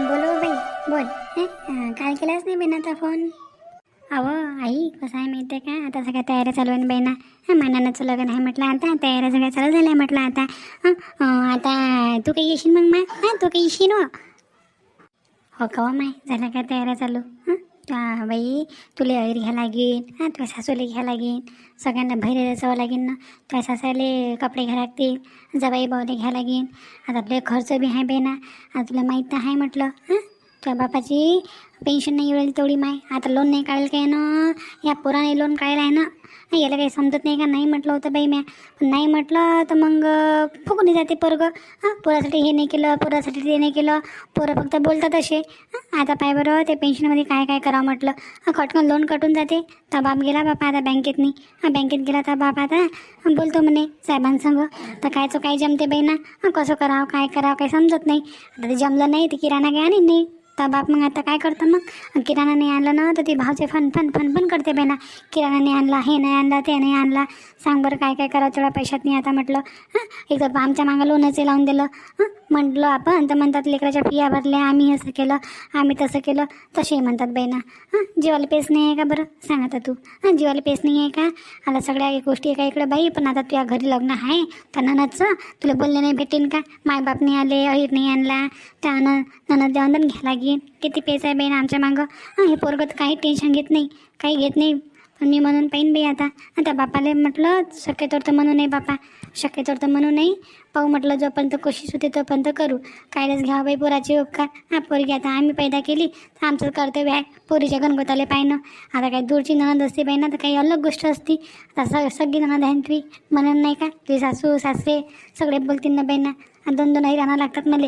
बोलो बाई. बोल. काल केलाच नाही बेनाचा फोन? अहो आई कसं आहे माहिती आहे का? आता सगळ्या तयाऱ्या चालू आहे बहिणा हां मानानाचं लग्न आहे म्हटलं आता. तयाऱ्या सगळ्या चालू झाल्या म्हटलं आता. हां आता तू काही येशील मग मा? हां तू काही येशील हो? हो का माय? झाल्या काय तयाऱ्या चालू? हां? बाई तुला ऐर घ्या लागेन हां तुझ्या सासूला घ्या लागेन सगळ्यांना भैरे जावं लागेन ना तुझ्या सासाले कपडे घ्या लागतील जबाई बावले घ्या लागेन आता आपले खर्च बी आहे बेना ना आता तुला माहीत तर आहे म्हटलं हां तुझ्या बापाची पेन्शन नाही मिळेल तेवढी माय. आता लोन नाही काढेल काय ना? या पोराने लोन काढायला आहे ना? याला काही समजत नाही का? नाही म्हटलं होतं बाई म्या. पण नाही म्हटलं तर मग फुकून जाते पोरग. हां पोरासाठी हे नाही केलं पोरासाठी ते नाही केलं. पोरं फक्त बोलतात असे. आता पाय बरं ते पेन्शनमध्ये काय काय करावं म्हटलं. हां खटकन लोन कटून जाते. तर बाप गेला बापा आता बँकेत नाही. हां बँकेत गेला तर बाप आता. बोलतो म्हणे साहेबांसंग तर कायचं काय जमते बाई ना? कसं करावं काय करावं काही समजत नाही. आता ते जमलं नाही ते किराणा काय आणि नाही तर बाप मग आता काय करतं मग? किराणा नाही आणला ना तर ती भावचे फन फन फन पण करते बेना. ना किराणा नाही आणला हे नाही आणला ते नाही आणला. सांग बरं काय काय करावं तेवढ्या पैशात नाही आता म्हटलं हां? एक तर आमच्या मागं लोनचे लावून दिलं हां? म्हटलं आपण तर म्हणतात लेकराच्या फिया भरल्या आम्ही असं केलं आम्ही तसं केलं. तसेही म्हणतात बहिणा हां? जीवाला पेस नाही आहे का बरं? सांग आता तू. हां? जीवाला पेस नाही आहे का? आता सगळ्या गोष्टी एका इकडे बाई पण आता तुझ्या घरी लग्न आहे तर ननदचं तुला बोलले नाही भेटेन का? मायबाप नाही आले अहिर नाही आणला त्या न ननद जेवण घ्या लागेल किती पेस आहे बाई आमच्या मागं? हे पोरगं तर काही टेन्शन घेत नाही काही घेत नाही. पण मी म्हणून पाहिन बाई आता. आता बापाले म्हटलं शक्यतोवर तर म्हणू नाही बापा. शक्यतोवर तर म्हणू नाही पाहू म्हटलं जोपर्यंत कोशिश होते तोपर्यंत करू. कायलाच घ्या बाई पोराची उपकार. हा पोरगी आता आम्ही पैदा केली तर आमचं कर्तव्य आहे पोरीच्या गणगोताला पाहिनं आता काही दूरची नणंद असते बाई ना तर काही अलग गोष्ट असती. आता स सगळी नणंद आहे तुम्ही म्हणून नाही का तुझे सासू सासरे सगळे बोलतील ना बाईंना दोन दोन आई राहणार लागतात मला.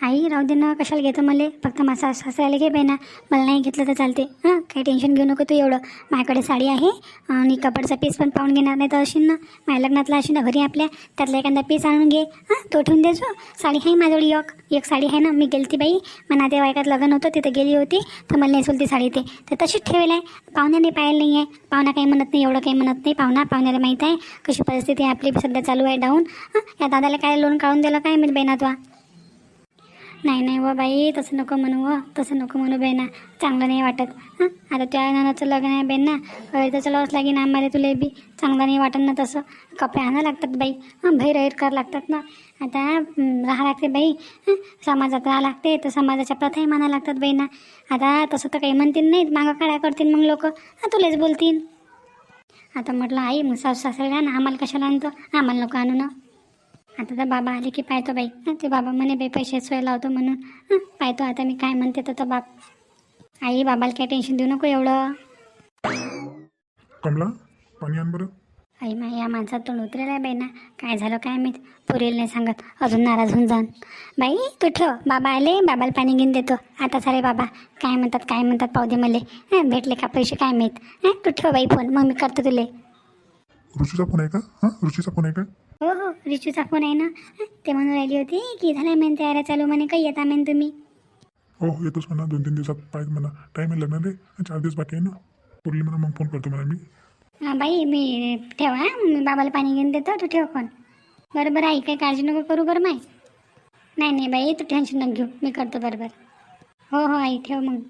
आई राहू दे ना कशाला घेतं मला? फक्त माझा सासऱ्याला घे बाई ना. मला नाही घेतलं तर चालते. हां काही टेन्शन घेऊ नको तू एवढं. माझ्याकडे साडी आहे आणि कपडचा पीस पण पाहून घेणार नाही तर असेल ना. माझ्या लग्नातला असेल ना घरी आपल्या. त्यातला एखादा पीस आणून घे. हां तो ठेवून देजो साडी आहे माझ्याकडे एक. एक साडी आहे ना. मी गेलती बाई. मग नातेवाईकात लग्न होतं तिथं गेली होती. तर मला नेसवली ती साडी ते तर तशीच ठेवेल आहे. पाहुण्याने पाहायला नाही आहे पाहुणा काही म्हणत नाही एवढं काही म्हणत नाही. पाहुणा पाहुण्याला माहीत आहे कशी परिस्थिती आहे. आपली सध्या चालू आहे डाऊन हां या दादाला काय लोन काढून दिलं काय मी बहिणा नाही नाही व बाई तसं नको म्हणू व तसं नको म्हणू बेना. चांगलं नाही वाटत. हां? आता त्या नानाचं लग्न आहे बेना. तर चलावंच लागेल आम्हाला तुला बी चांगलं नाही वाटत ना तसं. कपडे आणा लागतात बाई. हां भैर ऐर कर लागतात ना. आता राहा लागते बाई. समाजात राहा लागते तर समाजाच्या प्रथाही माना लागतात बाई ना आता तसं तर काही म्हणतील नाहीत मागं काळ्या करतील मग लोक. तुलाच बोलतील आता म्हटलं आई मग सासू सासरे ना आम्हाला कशाला आणतो? आम्हाला नको आणू ना. आता तर बाबा आले की पाहतो बाई. हं, ते बाबा म्हणे बाई पैसे सोय लावतो म्हणून. हं, पाहतो आता मी काय म्हणते तर तो बाप. आई बाबाला काय टेन्शन देऊ नको एवढं. कमला पाणी आण बरं. आई मा या माणसात तोंड उतरेला आहे बाई ना. काय झालं काय मी पुरेल नाही सांगत. अजून नाराज होऊन जाऊन बाई तू ठेव. बाबा आले बाबाला पाणी घेऊन देतो. आता सारे बाबा. काय म्हणतात काय म्हणतात पाहू दे मले. हं, भेटले का पैसे काय माहीत? हं, तू ठेव बाई फोन. मग मी करतो तुले. ऋषीचा फोन आहे का? हां ऋषीचा फोन आहे का? हो हो रिचूचा फोन आहे ना? हं, ते म्हणून राहिली होती की झालं मेन तयाऱ्या चालू म्हणे काही येता मेन तुम्ही? हो येतोच म्हणा दोन तीन दिवसात पाहिजे म्हणा. टाईम आहे लग्न रे चार दिवस बाकी आहे ना. पुरली म्हणा मग फोन करतो म्हणा मी. हा बाई मी ठेव हा मी बाबाला पाणी घेऊन देतो तू ठेव फोन बरं बरं आई काही काळजी नको करू बरं माय? नाही नाही बाई तू टेन्शन नको घेऊ मी करतो बरोबर. हो हो आई ठेव मग.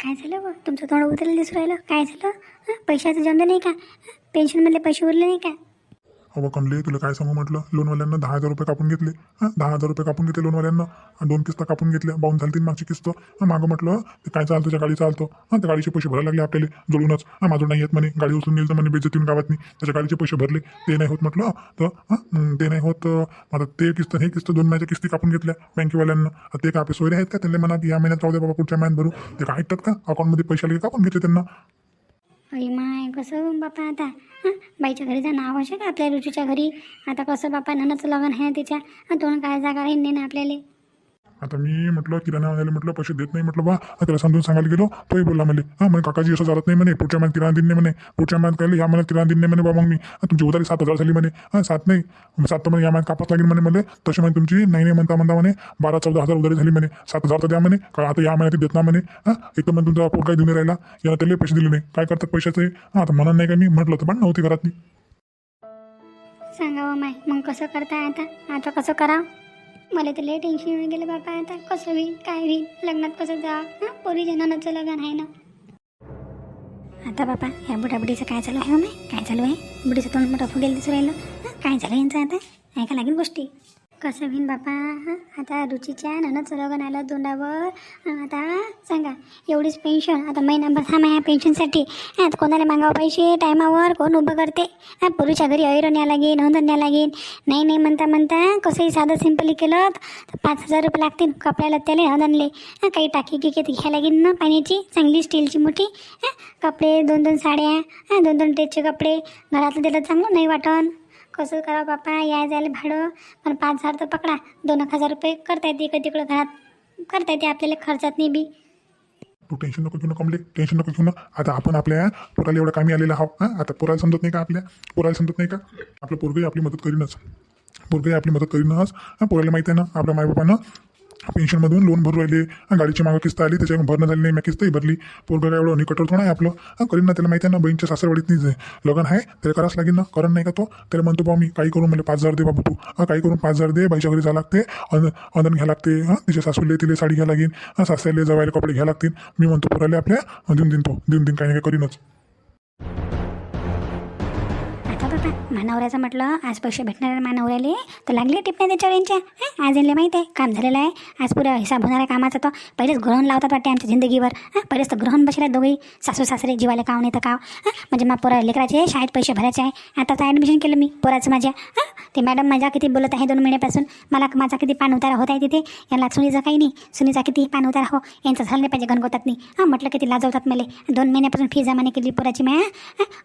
काय झालं बघ तुमचं तोंड उतरलं दिसू राहिलं. काय झालं? हां पैशाचं जमलं नाही का? हं? पेन्शनमधले पैसे उरले नाही का? बाबा कमले तुला काय सांगू म्हटलं? लोनवाल्यांना दहा हजार रुपये कापून घेतले. हां दहा हजार रुपये कापून घेतले लोनवाल्यांना दोन किस्त कापून घेतल्या. बाहून झाली तीन मागची किस्त. मागं म्हटलं ते काय चालतं त्या गाडी चालतो? हां त्या गाडीचे पैसे भरायला लागले आपल्याला जोडूनच. हां माझं नाही येत म्हणे. गाडी उचलून नेलं तर म्हणे बेजतीन गावात नाही त्याच्या गाडीचे पैसे भरले. ते नाही होत म्हटलं. तर हां ते नाही होत. आता ते किस्त हे किस्त दोन महिन्याच्या किस्ती कापून घेतल्या बँकेवाल्यांना. ते काय आपल्या सोयरे आहेत का त्यांना म्हणा की या महिन्यात जाऊ दे बाबा पुढच्या महिन्यात भरू. ते काय ऐकतात का? अकाउंटमध्ये पैसे आले कापून घेतले त्यांना? अरे माय कसं बापा आता? हां? बाईच्या घरी जाणं आवश्यक आहे आपल्या रुचीच्या घरी. आता कसं बापा ननच लग्न आहे तिच्या तोंड काय जागा राहील नाही ना आपल्याला. आता मी म्हटलं किराणा आणायला म्हटलं पैसे देत नाही म्हटलं बा त्याला समजून सांगायला गेलो तोही बोलला मला हां म्हणे काकाजी असं चालत नाही म्हणे पुढच्या महिन्यात किराणा दिन नाही म्हणे पुढच्या महिन्यात काय या महिन्यात किराणा दिन नाही म्हणे बा मग मी तुमची उधारी सात हजार झाली म्हणे हां सात नाही सात तर म्हणे या महिन्यात कापास लागेल म्हणे मला तशी म्हणे तुमची नाही नाही म्हणता म्हणता म्हणे बारा चौदा हजार उधारी झाली म्हणे सात हजार तर द्या म्हणे का आता या महिन्यात देत ना म्हणे हां एकदम म्हणे तुमचा पोट काही देऊन राहिला याला त्याला पैसे दिले नाही काय करतात पैशाचे हां आता म्हणत नाही का मी म्हटलं तर पण नव्हती घरातली. सांगावं माय मग कसं करताय आता आता कसं करावं? मला तर लय टेन्शन येऊन गेलं बाबा. आता कसं होईल काय होईल? लग्नात कसं जा? हां? पोरी जनानाचं लग्न आहे ना? आता बाबा ह्या बुटाबुटीचं काय चालू आहे हो माय काय चालू आहे? बुडीचं तोंड मोठं फुगेल दिसून राहिलं. हां? काय झालं यांचं आता? ऐका लागेल गोष्टी. कसं होईन बापा? आता रुचीच्या ननदचं लग्न आलं तोंडावर. आता सांगा एवढीच पेन्शन आता महिनाभर हा आहे पेन्शनसाठी आता कोणाला मागावं पैसे? टायमावर कोण उभं करते? हा पुरुषा घरी ऐरो न्या लागेल नोंदण न्या लागेल नाही नाही म्हणता म्हणता कसंही साधं सिम्पली केलं तर पाच हजार रुपये लागतील कपड्याला त्याला नोंदणले हां काही टाकी गिकी घ्या लागेल ना पाण्याची चांगली स्टीलची मोठी. हां कपडे दोन दोन साड्या हां दोन दोन ड्रेसचे कपडे. घरातलं दिलं चांगलं नाही वाटण कसं करावं बापा याय जायला भाडं. पण पाच हजार तर पकडा. दोन एक हजार रुपये करता येते इकडे तिकडं घरात. करता येते आपल्याला खर्चात नाही बी. तू टेन्शन नको घेऊ ना कमले टेन्शन नको घेऊ ना. आता आपण आपल्या पोराला एवढं कामी आलेलं आहोत हां? आता पोराला समजत नाही का आपल्या? पोराला समजत नाही का? आपलं पोरगही आपली मदत करीनच. पोरगही आपली मदत करीनच. हां पोराला माहिती आहे ना आपल्या मायबापानं पेन्शनमधून लोन भरू राहिले. गाडीची मागं किस्त आली त्याच्या भरणं झाली नाही मी किस्तही भरली. पोरगं काय एवढं निकटवर थोडं आहे आपलं? हा करीन ना त्याला माहिती आहे ना बहीणच्या सासरवाडीत नाही लग्न आहे त्याला करावंच लागेल ना करण नाही का तो? त्याला म्हणतो बा मी काही करून मला पाच हजार दे बाबू तू. हा काही करून पाच हजार दे बाईच्या घरी जावं लागते. अन अनन घ्या लागते. हां तिच्या सासूले तिला साडी घ्या लागेल. हां सासऱ्याला जवायला कपडे घ्या लागतील. मी म्हणतो पोराले आपल्या देऊन देईन तो. देऊन देईन काही नाही काही करीनच. मानवऱ्याचं म्हटलं आज पैसे भेटणार मानवऱ्याले. तर लागले टिपण्या त्याच्यावर यांच्या. आज यांना माहीत आहे काम झालेलं आहे. आज पुरा हिसाब होणार आहे कामाचा तर पहिलेच ग्रहण लावतात वाटते आमच्या जिंदगीवर. हां पहिलेच तर ग्रहण बसले दोघे सासू सासरे जीवाले काव नाही तर काव. हां म्हणजे मग पोरा लेकराचे शाळेत पैसे भरायचे आहे. आता तर ॲडमिशन केलं मी पोराचं माझ्या. हां ते मॅडम माझ्या किती बोलत आहे दोन महिन्यापासून. मला माझा किती पान उतारा होत आहे तिथे. यांना सुनीचा काही नाही. सुनीचा किती पान उतारा हो. यांचं झालं नाही पाहिजे गणगोतात नाही. हां म्हटलं किती लाजवतात मला. दोन महिन्यापासून फी जमा नाही केली पोराची म्या.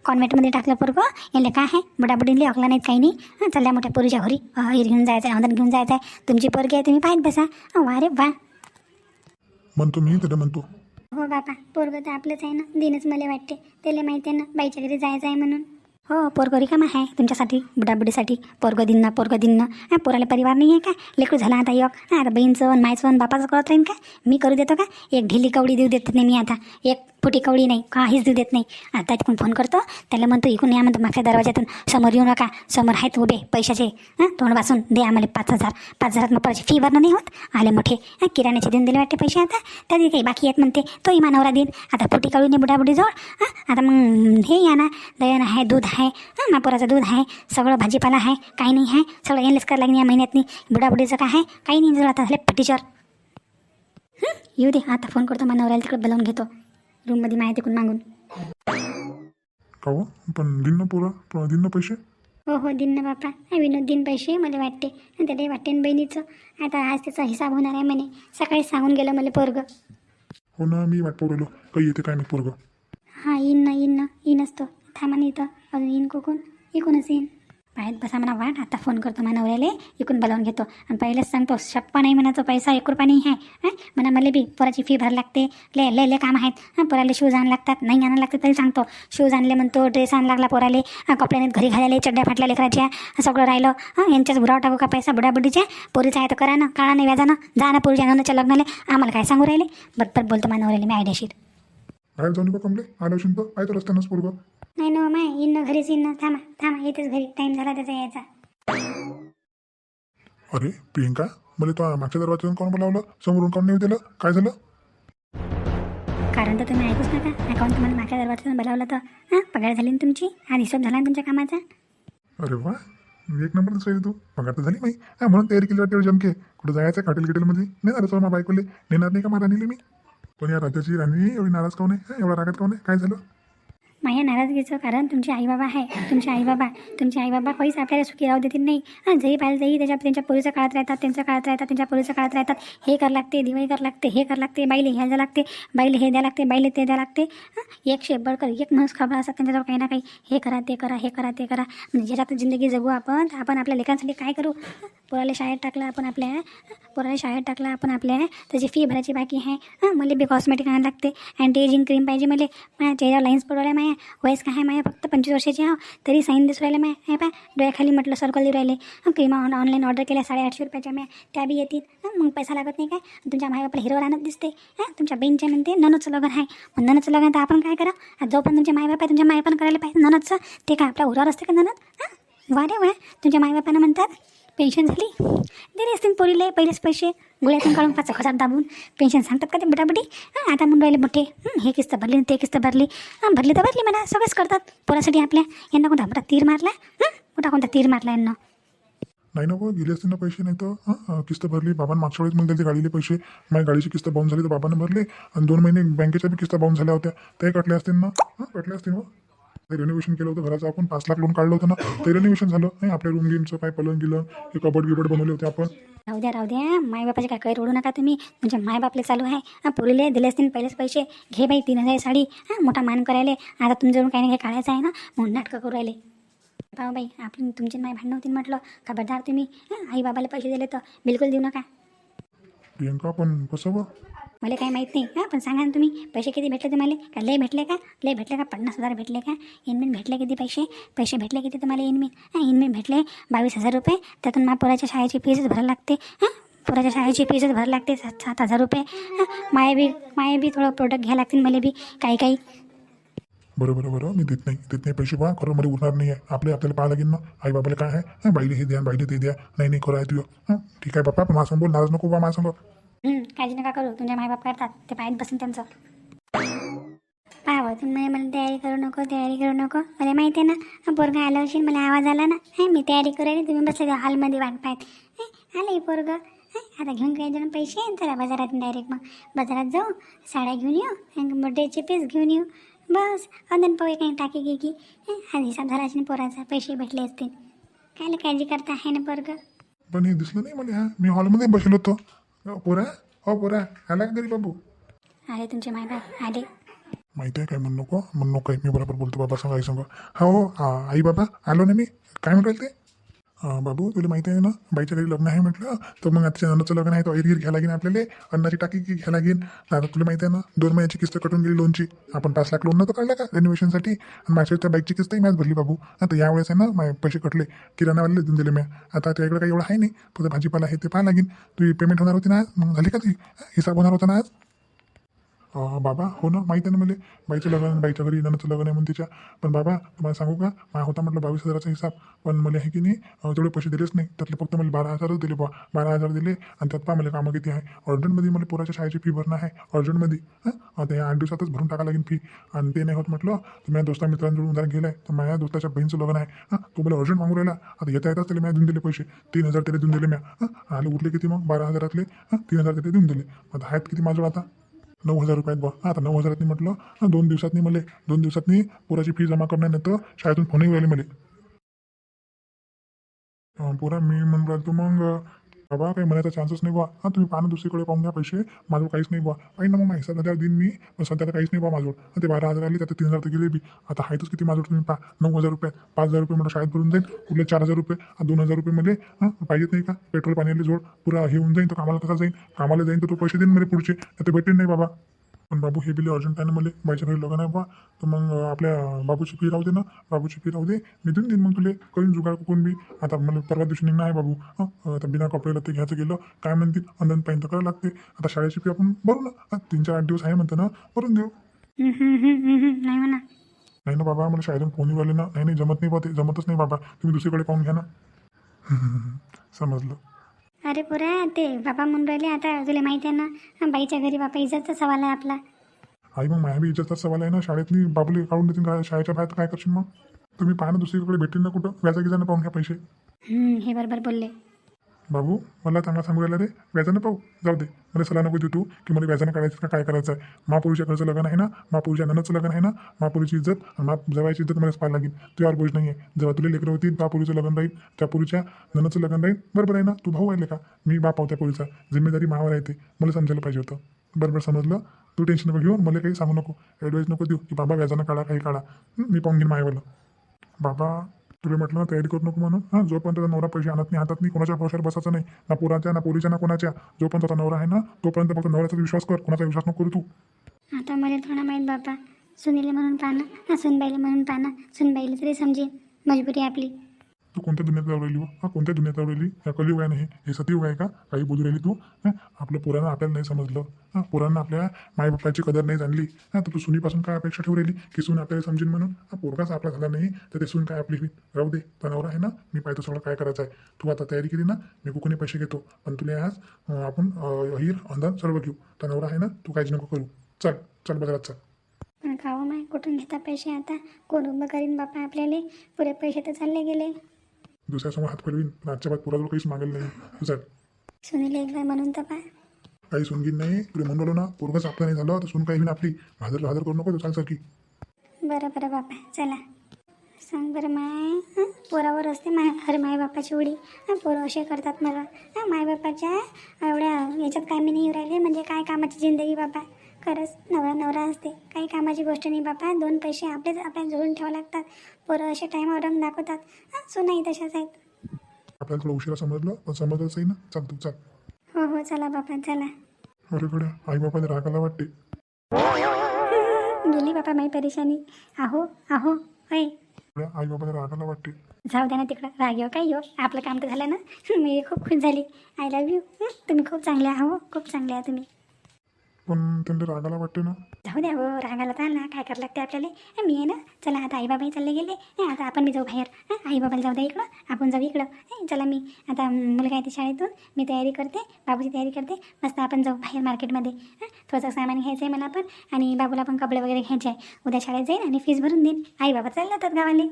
कॉन्व्हेंटमध्ये टाकलं पोरगं. याला काय आहे? बुडाबुडीले अकला नाहीत काही नाही. हां चालल्या मोठ्या पोरीच्या घरी. हिर घेऊन जायचं आहे औंधण घेऊन जायचं आहे तुमची पोरगी आहे तुम्ही पाहत बसा. वा रे वा. म्हणतो मी त्याला म्हणतो. हो बापा पोरगं तर आपलंच आहे ना. दिनच मला वाटते. त्याला माहिती आहे ना बाईच्या घरी जायचं आहे म्हणून. हो पोरगं रिकामा आहे तुमच्यासाठी बुडाबुडीसाठी पोरगं दिन ना पोरगं दिन ना हां पोराला परिवार नाही आहे का? लेकरू झाला आता एक हां आता बहीणचं आणि मायचं बापाचं करत राहीन का? मी करू देतो का? एक ढिली कवडी देऊ देत नाही मी आता. एक फुटी कवळी नाही काहीच देऊ देत नाही. आता तिकडून फोन करतो त्याला म्हणतो इकडून या म्हणतो मागच्या दरवाज्यातून. समोर येऊ नका समोर आहेत उभे पैशाचे. हां तोंड वाचून दे आम्हाला पाच हजार. पाच हजारात मग परत फी भरणं नाही होत. आले मोठे. हां किराण्याचे देऊन दिले वाटते पैसे आता. त्याचे काही बाकी आहेत म्हणते. तो इमानावरा देईन. आता फुटी नाही बुडाबुडी जवळ हां आता मग हे या ना. दयन आहे दूध आहे. हां मापोराचं दूध आहे. सगळं भाजीपाला आहे. काही नाही आहे. सगळं एनलेस करायला लागेल या महिन्यात नाही बुडाबुडीचं काय आहे? काही नाही जर आता झाले फटीचर येऊ दे. आता फोन करतो मानवऱ्याला तिकडे बोलावून घेतो. रूममध्ये माहिती तिकडून मागून. का हो? पण दिन ना पोरा? प- दिन ना पैसे? हो हो दिन ना बापा. हा विनोद दिन पैसे मला वाटते. आणि त्याला वाटते ना बहिणीचं. आता आज त्याचा हिसाब होणार आहे म्हणे. सकाळी सांगून गेलं मला पोरगं. हो ना मी वाट पाहू काही येते काय मी पोरगं? हां येईन ना येईन ना. येईनच तो. थांबा नाही इथं. अजून येईन कोकून? इकूनच येईन. पाहत बसा म्हणा वाट आता फोन करतो म्हणा नवऱ्याले इकून बोलावून घेतो. आणि पहिलेच सांगतो शप्पा नाही म्हणायचं पैसा एक रुपया नाही आहे. हां? म्हणा मला बी पोराची फी भरायला लागते. लय लय लय काम आहेत. हां पोराले शूज आणायला लागतात. नाही आणायला लागते तरी सांगतो. शूज आणले म्हणतो ड्रेस आण लागला पोराले. कपड्याने घरी घालायला चड्ड्या फाटल्या लेकराच्या. सगळं राहिलं. हां यांच्याच भुराव टाकू का पैसा? बुडाबुडीच्या पोरीचा आहे तर करा ना. काळा नाही व्याजानं. जा ना पोरीच्या नवऱ्याच्या लग्नाला. आम्हाला काय सांगू राहिले? बरोबर बोलतो मा नवऱ्याला मी आयडियाशीर बाहेर जाऊन का कमले आलो तर. आहे तर रस्त्यानंच पोरगं. नाही ना माय येईन ना घरीच येईन ना. थांबा थांबा. येतेच घरी. टाईम झाला त्याचा यायचा. अरे प्रियंका मला तो मागच्या दरवाजातून कोण बोलावलं? समोरून कोण नाही दिलं? काय झालं? कारण तर तुम्ही ऐकूच नका. अकाउंट तुम्हाला मागच्या दरवाजातून बोलावलं तर? हां पगार झाली ना तुमची? हा हिशोब झाला ना तुमच्या कामाचा? अरे वा एक नंबर दिसतोय तू पगार तर झाली नाही हा म्हणून तयारी केली वाटते जमके. कुठं जायचं हॉटेल गिटेलमध्ये नाही झालं सर माझ्या बायकोले. नेणार नाही का मला राणीले मी? पण या राज्याची राणी एवढी नाराज काऊन आहे? एवढा रागात काऊन आहे? काय झालं? माझ्या नाराजगीचं कारण तुमचे आईबाबा आहे. तुमचे आईबाबा तुमचे आईबाबा काहीच आपल्याला सुखी राहू देतील नाही. हां जरी पाहिजे जाई त्याच्या त्यांच्या पोरीच्या काळात राहतात त्यांच्या काळात राहतात त्यांच्या पोरीच्या काळात राहतात. हे कर लागते दिवाळी कर लागते हे कर लागते बाईले ह्या द्या लागते बाईले हे द्या लागते बाईले ते द्या लागते. हां एक शेबडकर एक माणूस खबर असतात त्यांच्याजवळ काही ना काही. हे करा ते करा हे करा ते करा. म्हणजे ज्याच्यात जिंदगी जगू आपण तर आपण आपल्या लेखांसाठी काय करू? पोराला शाळेत टाकलं आपण आपल्या पोराला शाळेत टाकलं आपण आपल्या त्याची फी भरायची बाकी आहे. हां मला बी कॉस्मेटिक आणायला लागते. अँटी एजिंग क्रीम पाहिजे मला. माझ्या चेहऱ्यावर लाईन्स पडवल्या माझ्या वयस काय आहे माझ्या फक्त पंचवीस वर्षाची आहे हो. तरी साईन दिसू राहिले माय. हे पाय डोळ्याखाली म्हटलं सर्कल देऊ राहिले. क्रीमा ऑन ऑनलाईन ऑर्डर केल्या साडेआठशे रुपयाच्या म्या. त्या बी येतील. मग पैसा लागत नाही काय? तुमच्या माय बापाला हिरोवर दिसते हां तुमच्या बहीणच्या म्हणते ननदचं लग्न आहे. मग ननदचं लग्न तर आपण काय करा? जो पण तुमचे मायबाप आहे तुमच्या माय पण करायला पाहिजे ननदचं ते काय आपल्या उरावर असते का ननद? हां? वा रे वा तुमच्या मायबापानं म्हणतात पेन्शन झाली? दिले असतील पोरीले पहिलेच पैसे. गोळ्यातून काढून पाच हजार दाबून पेन्शन सांगतात का ते बटाबटी? हां आता म्हणून राहिले मोठे हे किस्त भरली आणि ते किस्त भरली. हां भरली तर भरली म्हणा सगळंच करतात. पोरासाठी आपल्या यांना कोणता मोठा तीर मारला? हं? मोठा कोणता तीर मारला यांना? नाही ना बघ गेले ना पैसे नाही तर? हां किस्त भरली. बाबांना मागच्या वेळेस मला ते गाडीले पैसे. माझ्या गाडीची किस्त बाउन झाली तर बाबांना भरले. आणि दोन महिने बँकेच्या बी किस्त बाउन झाल्या होत्या. ते कटले असतील ना? हां कटले असतील मग ते रेनोव्हेशन केलं होतं घराचं आपण पाच लाख लोन काढलं होतं ना ते रेनोव्हेशन झालं. नाही आपल्या रूम गेमचं काय पलंग गेलं हे कबड गिबड बनवले होते आपण. राहू द्या राहू द्या. मायबापाचे काय काही रोडू नका तुम्ही. तुमच्या मायबापले चालू आहे. हां पोरीले दिले असतील पहिलेच पैसे. घे बाई तीन हजार साडी. हां मोठा मान करायले. आता तुमच्याकडून काही नाही काही काढायचं आहे ना म्हणून नाटकं करू राहिले. पाहू बाई आपली तुमची माय भांडणं होती म्हटलं. खबरदार तुम्ही. आई बाबाला पैसे दिले तर बिलकुल देऊ नका. प्रियंका पण कसं बघ मला काही माहीत नाही. हां पण सांगा ना तुम्ही. पैसे किती भेटले तुम्हाला का लय भेटले का? लय भेटले का? पन्नास हजार भेटले का? इनमेन भेटले किती पैसे? पैसे भेटले किती तुम्हाला इनमेन हां इनमेन भेटले बावीस हजार रुपये. त्यातून मा पोराच्या शाळेची फीजच भरायला लागते. हां पोराच्या शाळेची फीजच भरायला लागते. सात सात हजार रुपये. हां माया बी माया बी थोडं प्रोडक्ट घ्यायला लागतील मला बी. काही काही. बरं बरं बरं. मी देत नाही. देत नाही पैसे पहा खरं मला उरणार नाही आहे आपले आपल्याला पाहा लागेल ना. आई बाबाला काय आहे? हां बाईले हे द्या बाईले ते द्या. नाही नाही खरं आहे तुझं. ठीक आहे बाप्पा. पण माझं बोल नाराज नको बा माझं संग काळजी नका करू. तुमचे मायबाप करतात. ते पायात बसून त्यांचं. पाहावं तुम्ही मला तयारी करू नको तयारी करू नको. मला माहिती आहे ना पोरगा आला असेल मला आवाज आला ना. हे मी तयारी करू तुम्ही बसले त्या हॉलमध्ये वाट पाहत हे आलं पोरग. आता घेऊन काही जण पैसे आणि चला बाजारात डायरेक्ट मग. बाजारात जाऊ साड्या घेऊन येऊ मोठ्याचे पीस घेऊन येऊ. बस अजून पाहू काही टाकी गे की. हा हिसाब झाला असेल पोराचा पैसे भेटले असतील. काय काळजी करता आहे ना पोरग? पण हे दिसलं नाही मला मी हॉलमध्ये बसलो होतो. अ, पोरा? हो पोरा. आला का घरी बाबू? आले तुमचे मायबाप आले. माहिती आहे काय? म्हणू नको. म्हणू नको काय मी बरोबर बोलतो बाबा सांगा आई सांग. हा हो. आ, आई बाबा आलो ना मी. काय म्हणाल ते? बाबू तुला माहिती आहे ना बाईच्या घरी लग्न आहे म्हटलं तर मग आता अन्नाचं लग्न आहे तर ऐरगीर घ्यायला लागेल आपल्याला अन्नाची टाकी की घ्यायला लागेल. आता तुला माहिती आहे ना दोन महिन्याची किस्त कटून गेली लोनची आपण पाच लाख लोन नव्हतं काढलं का रेनोव्हेशनसाठी आणि माझ्या त्या बाईकची किस्तही मॅच भरली बाबू. आता यावेळेस आहे ना माझे पैसे कटले. किराणावाले देऊन दिले मी. आता त्याकडे काही एवढं आहे नाही. फक्त भाजीपाला आहे ते पाहा लागेल. तुझी पेमेंट होणार होती ना आज? मग झाली का ती? हिसाब होणार होता ना आज? अं, बाबा हो ना? माहीत आहे ना मला? बाईचं लग्न आहे, बाईच्या घरी नंदचं लग्न आहे म्हणून तिच्या. पण बाबा तुम्हाला सांगू का? माझा होता म्हटलं बावीस हजाराचा हिसाब. पण मला आहे की नाही अं, तेवढे पैसे दिलेच नाही. त्यातले फक्त मला बारा हजारच दिले बा बारा हजार दिले आणि त्यात पहा मला कामं किती आहे. अर्जंटमध्ये मला पोराच्या शाळेची फी भरणं आहे. अर्जंटमध्ये हां? ते आठ दिवसातच भरून टाका लागेल फी आणि ते नाही होत म्हटलं तर माझ्या दोस्ता मित्रांजवळून उधार गेलं आहे तर माझ्या दोस्ताच्या बहिणीचं लग्न आहे. हां? तो मला अर्जंट मागू राहिला. आता येता येताच त्याला मी देऊन दिले पैसे. तीन हजार त्याला देऊन दिले म्या. हां? आले उरले किती मग? बारा हजारातले. हां? तीन हजार त्याला देऊन दिले. आता आहेत किती माझं आता? नऊ हजार रुपयात बा आता नऊ हजारातनी म्हटलं दोन दिवसातनी मला. दोन दिवसातनी पोराची फी जमा करण्यानंतर शाळेतून फोनही राहिले मला. पुरा पोरा मी म्हणून राहिलो मग बाबा काही म्हणायचा चान्सच नाही बा हां तुम्ही पाहणं दुसरीकडे पाहून घ्या पैसे. माझं काहीच नाही बा काही ना मग माहिती हिसाब हजार दिन मी पण सध्या तर काहीच नाही बा माझं ते बारा हजार आले त्यात तीन हजार तर गेले बी. आता आहेतच किती माझं तुम्ही पा नऊ हजार रुपये पाच हजार रुपये मला शाळेत भरून जाईल कुठले चार हजार रुपये. दोन हजार रुपये मध्ये हां पाहिजेत नाही का? पेट्रोल पाण्याला जोड. पुरा हे होऊन जाईल तर कामाला कसा जाईल कामाला जाईन तर तो पैसे देईन मला पुढचे. तर ते भेटेल नाही बाबा. पण बाबू हे बिल अर्जंट आहे ना मला बाईच्या घरी लग्न आहे बा तर मग आपल्या बाबूची फी राहू दे ना बाबूची फी राहू दे. मी देऊन देईन मग तुले करीन जुगाड कोण बी. आता मला परवा दिवशी निघणं आहे बाबू. हं आता बिना कपड्याला ते घ्यायचं गेलं काय म्हणतील? अंदन पाहिजे तर करावं लागते. आता शाळेची फी आपण भरू ना. तीन चार आठ दिवस आहे म्हणतं ना भरून देऊ. नाही म्हणा. नाही ना बाबा मला शाळेतून फोन येऊ राहिले ना. नाही नाही जमत नाही बा ते. जमतच नाही बाबा. तुम्ही दुसरीकडे पाहून घ्या ना. समजलं. अरे पुरा ते बाबा म्हणून राहिले आता तुला माहिती आहे ना बाईच्या घरी बापा इज्जतचा सवाल आहे आपला. आई मग माझ्या बी इज्जतचा सवाल आहे ना शाळेतली बाबूले काढून देतील का? शाळेच्या बाहेर काय करशील मग? तुम्ही पाहा ना दुसरीकडे भेटेल ना कुठं? व्याजा गिजानं पाहून घ्या पैसे. हं, हे बरोबर बोलले. बाबू मला चांगला सांगू राहिला रे. व्याजानं पाहू. जाऊ दे. मला सला नको देऊ तू की मला व्याजानं काढायचं का काय करायचं आहे महापुरुषाकडचं लग्न आहे ना? महापुरुषा ननाचं लग्न आहे ना? महापुरुषची इज्जत आणि मा जवायची इज्जत मलाच पाहायला लागेल. तुझ्यावर बोज नाही आहे जेव्हा तुला लेकरं होतील त्या लग्न राहील. त्या पुरीच्या ननाचं लग्न राहील. बरोबर आहे ना? तू भाऊ आहे का? मी बाप आहो त्या पुरीचा. जिम्मेदारी मावर आहे ते. मला समजायला पाहिजे होतं. बरोबर समजलं? तू टेन्शन नको घेऊन मला काही सांगू नको. ॲडवाईस नको देऊ की बाबा व्याजानं काढा काही काढा. मी पाहून घेईन मायावालं. बाबा तुला म्हटलं ना तयारी करू नको म्हणून. हां जोपर्यंत नवरा पैसे आणत नाही हातात नाही कोणाच्या भरोशावर बसायचं नाही ना पुराच्या ना पोरीच्या ना कोणाच्या जोपर्यंत आता नवरा आहे ना तोपर्यंत फक्त नवऱ्याचा विश्वास कर कोणाचा विश्वास नको करू तू. आता मला थोडा माहीत बापा सुनीले म्हणून पाहणं हा सुनबाईले म्हणून पाहणं सुनबाईले तरी समजेल मजबुरी आपली. तू कोणत्या दुनियात जाऊ राहिली हो? हा कोणत्या दुनियात जाऊ राहिली? या कलियुग आहे नाही हे? सतयुग आहे का? काही बोलू राहिली तू? आपलं आपल्या पोरांना आपल्याला नाही समजलं. हा पोरांना आपल्या मायबापाची कदर नाही जाणली. हां तर तू सुनीपासून काय अपेक्षा ठेवू राहिली? की सून आपल्याला समजेल म्हणून? हा पोरगाच आपला झाला नाही तर ते सून काय आपली होईल राहू दे तणावर आहे ना? मी पाहतो सगळं काय करायचं आहे. तू आता तयारी केली ना मी कुणी पैसे घेतो. पण तुला आज आपण अं, हिर अंधार सर्व घेऊ. तणावर आहे ना तू काहीच नको करू. चल चल बाजारात चल. पण माय कुठून घेता पैसे आता? कोण उभं करीन बापा आपल्याला? पुरे पैसे तर चालले गेले. दुसऱ्यासमोर हात फिरवीन. पण आजच्या बाद पोराजवळ काहीच मागेल नाही. तू चल. सुनील एकदा म्हणून तर पा काही सुनगीन नाही. तुला म्हणलो ना पोरगंच आपलं नाही झालं तर सून काही होईन आपली. भाजर भाजर करू नको तू सरकी बरं बरं बापा. चला. सांग बरं माय. हं? पोरावर असते माय अरे माय बापाची उडी. हं, पोरं असे करतात मला. हं, मायबापाच्या एवढ्या याच्यात कामी नाही राहिले. म्हणजे काय कामाची जिंदगी बापा? खरंच नवरा नवरा असते. काही कामाची गोष्ट नाही बापा. दोन पैसे आपलेच आपल्याला जोडून ठेवावं लागतात. पोरं असे टाईमावर रंग दाखवतात. हं, सुनाही तशाच आहेत. आपल्याला थोडं उशिरा समजलं पण समजलंच आहे ना? चाल तू चाल. हो हो चला बापा चला. अरे कडे आई बापाला रागाला वाटते. गेली बापा माही परेशानी. आहो आहो होय आई बाबाला रागाला वाटते. जाऊ द्या ना तिकडं. राग येऊ काय येऊ? आपलं काम तर झालं ना? मी खूप खुश झाली. आय लव्ह यू तुम्ही खूप चांगले आहा हो. खूप चांगले आहा तुम्ही. पण त्यांना रागाला वाटते ना. जाऊ द्या हो रागाला तर ना काय करावं लागते आपल्याला? हं, मी आहे ना. चला आता आई बाबाही चालले गेले. हं, आता आपण बी जाऊ बाहेर. हं, आई बाबाला जाऊ द्या इकडं. आपण जाऊ इकडं. हं, चला मी. आता मुलगा येते शाळेतून. मी तयारी करते. बाबूची तयारी करते. मस्त आपण जाऊ बाहेर मार्केटमध्ये. हं, थोडंसं सामान घ्यायचं आहे मला पण. आणि बाबूला पण कपडे वगैरे घ्यायचे आहे. उद्या शाळेत जाईल आणि फीस भरून देईन. आई बाबा चालले जातात गावाले.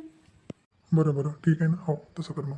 बरं बरं. ठीक आहे ना. हो तसं कर मग.